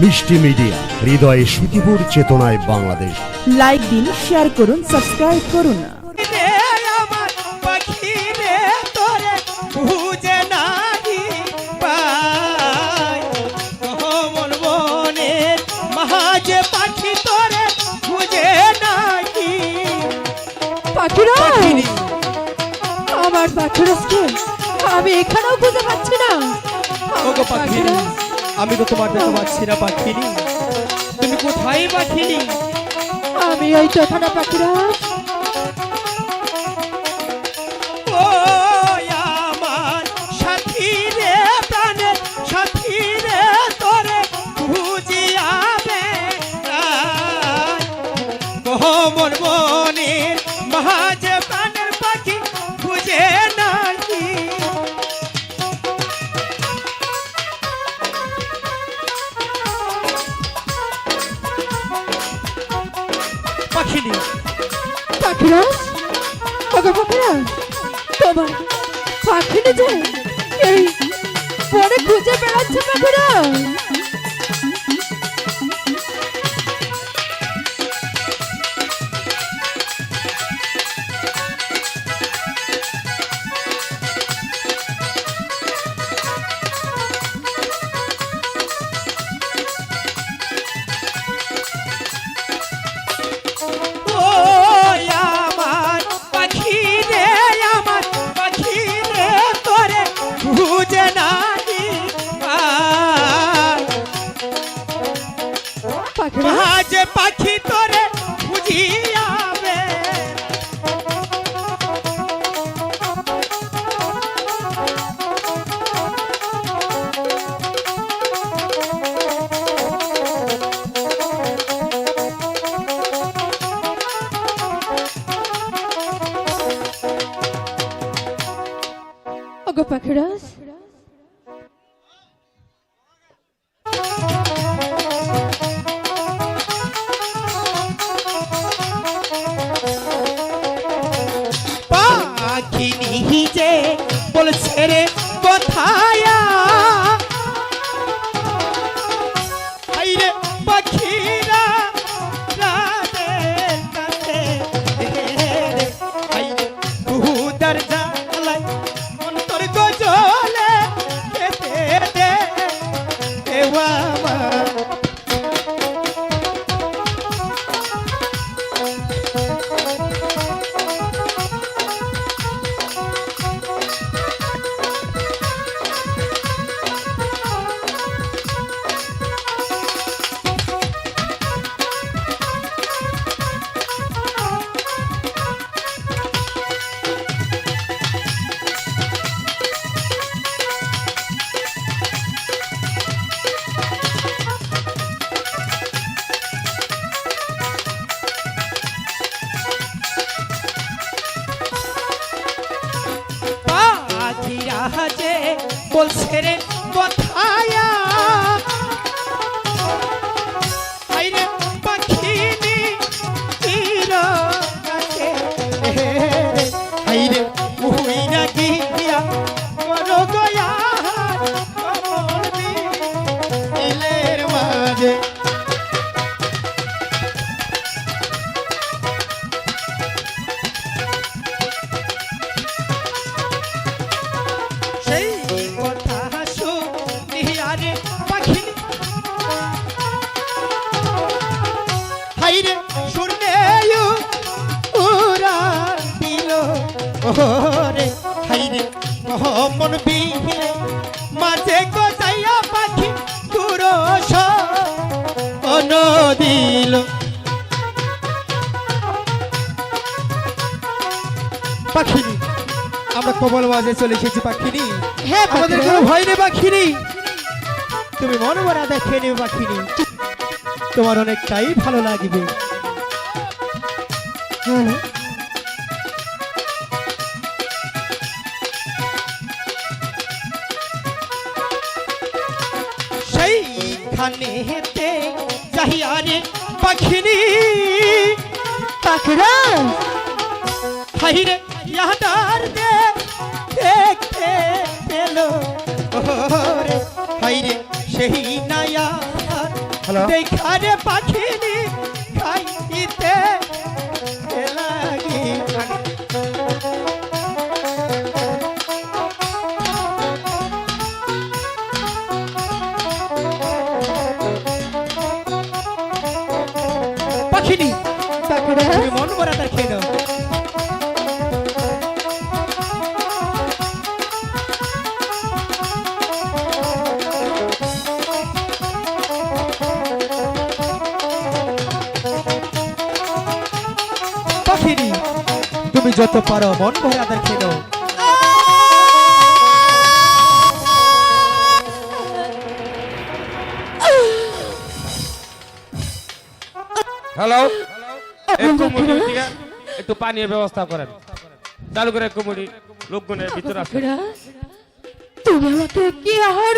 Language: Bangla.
মিষ্টি মিডিয়া হৃদয়ে সুখীপুর চেতনায় বাংলাদেশ। লাইক দিন শেয়ার করুন সাবস্ক্রাইব করুন। আমার পাখিরাজকে আমি এখানেও খুঁজে পাচ্ছি না। পাখিনি। আমি তো তোমার দেখতে পাচ্ছি না পাখিনি। তুমি কোথায় পাখিনি? আমি ওই তো এখানে পাখিরাজ ওগো পাখিরাজ তোমার পাখি নিজে এই পরে খুঁজে বেড়াচ্ছে পাখিরাজ পাখিরাজ পাখি নিজে বলছে রে কোথায়া পাখিরা যে বলছে রে ওরে হাইরে মহমন বিহিরে মাঝে গজাইয়া পাখি তুরস অন দিল পাখিনি আমরা কমল মাঝে চলে এসেছি পাখিনি। হ্যাঁ আমাদের কোনো ভয় নেই পাখিনি। তুমি মন ভরা দেখে নেবে পাখিনি। তোমার অনেকটাই ভালো লাগবে। হ্যাঁ। সেইখানে হেতে চাহিয়ারে পাখিরি। পাখরা? হাইরে ইয়াদার দে দেখতে পেল। ওরে হাইরে সেই নায়া। দেখারে পাখিনি তুমি মন ভরা তুমি যত পারো মন ভরা দাও হ্যালো একটু পানীয় ব্যবস্থা করেন। চালু করে একটু মুড়ি। লোকগুনের ভিতরে আসেন তুমি আমাকে কি আহার